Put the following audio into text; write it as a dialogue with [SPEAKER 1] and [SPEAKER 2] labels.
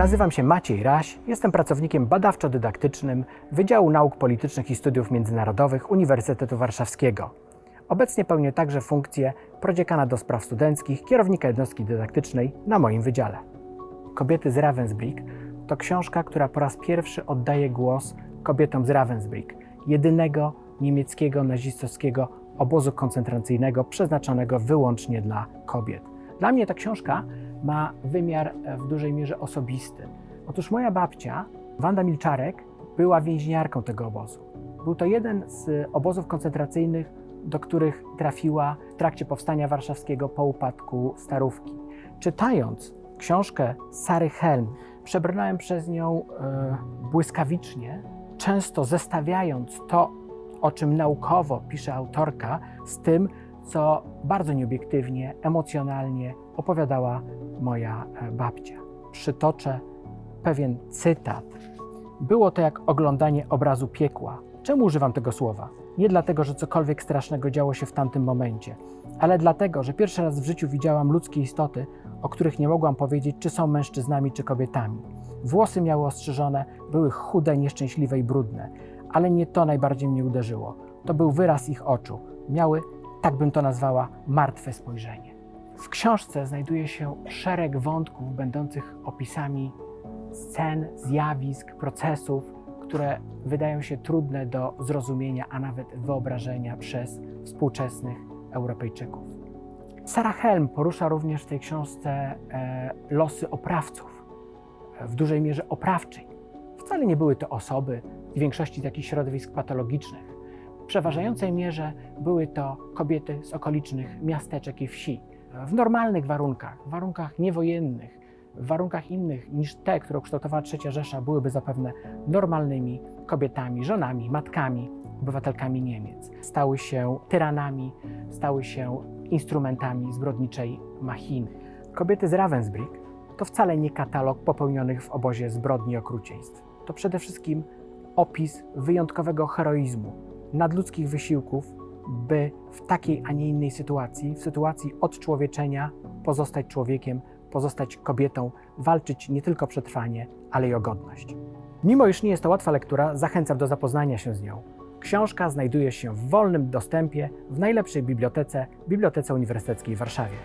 [SPEAKER 1] Nazywam się Maciej Raś, jestem pracownikiem badawczo-dydaktycznym Wydziału Nauk Politycznych i Studiów Międzynarodowych Uniwersytetu Warszawskiego. Obecnie pełnię także funkcję prodziekana do spraw studenckich, kierownika jednostki dydaktycznej na moim wydziale. Kobiety z Ravensbrück to książka, która po raz pierwszy oddaje głos kobietom z Ravensbrück, jedynego niemieckiego nazistowskiego obozu koncentracyjnego przeznaczonego wyłącznie dla kobiet. Dla mnie ta książka ma wymiar e, w dużej mierze osobisty. Otóż moja babcia, Wanda Milczarek, była więźniarką tego obozu. Był to jeden z obozów koncentracyjnych, do których trafiła w trakcie powstania warszawskiego po upadku Starówki. Czytając książkę Sary Helm, przebrnąłem przez nią e, błyskawicznie, często zestawiając to, o czym naukowo pisze autorka, z tym, co bardzo nieobiektywnie, emocjonalnie opowiadała moja e, babcia. Przytoczę pewien cytat. Było to jak oglądanie obrazu piekła. Czemu używam tego słowa? Nie dlatego, że cokolwiek strasznego działo się w tamtym momencie, ale dlatego, że pierwszy raz w życiu widziałam ludzkie istoty, o których nie mogłam powiedzieć, czy są mężczyznami, czy kobietami. Włosy miały ostrzyżone, były chude, nieszczęśliwe i brudne, ale nie to najbardziej mnie uderzyło. To był wyraz ich oczu. Miały, tak bym to nazwała, martwe spojrzenie. W książce znajduje się szereg wątków będących opisami scen, zjawisk, procesów, które wydają się trudne do zrozumienia, a nawet wyobrażenia przez współczesnych Europejczyków. Sarah Helm porusza również w tej książce e, losy oprawców, e, w dużej mierze oprawczyń. Wcale nie były to osoby w większości takich środowisk patologicznych. Przeważającej mierze były to kobiety z okolicznych miasteczek i wsi, w normalnych warunkach, w warunkach niewojennych, w warunkach innych niż te, które kształtowała III Rzesza, byłyby zapewne normalnymi kobietami, żonami, matkami, obywatelkami Niemiec. Stały się tyranami, stały się instrumentami zbrodniczej machiny. Kobiety z Ravensbrück to wcale nie katalog popełnionych w obozie zbrodni i okrucieństw. To przede wszystkim opis wyjątkowego heroizmu, nadludzkich wysiłków, by w takiej, a nie innej sytuacji, w sytuacji odczłowieczenia, pozostać człowiekiem, pozostać kobietą, walczyć nie tylko o przetrwanie, ale i o godność. Mimo iż nie jest to łatwa lektura, zachęcam do zapoznania się z nią. Książka znajduje się w wolnym dostępie w najlepszej bibliotece, Bibliotece Uniwersyteckiej w Warszawie.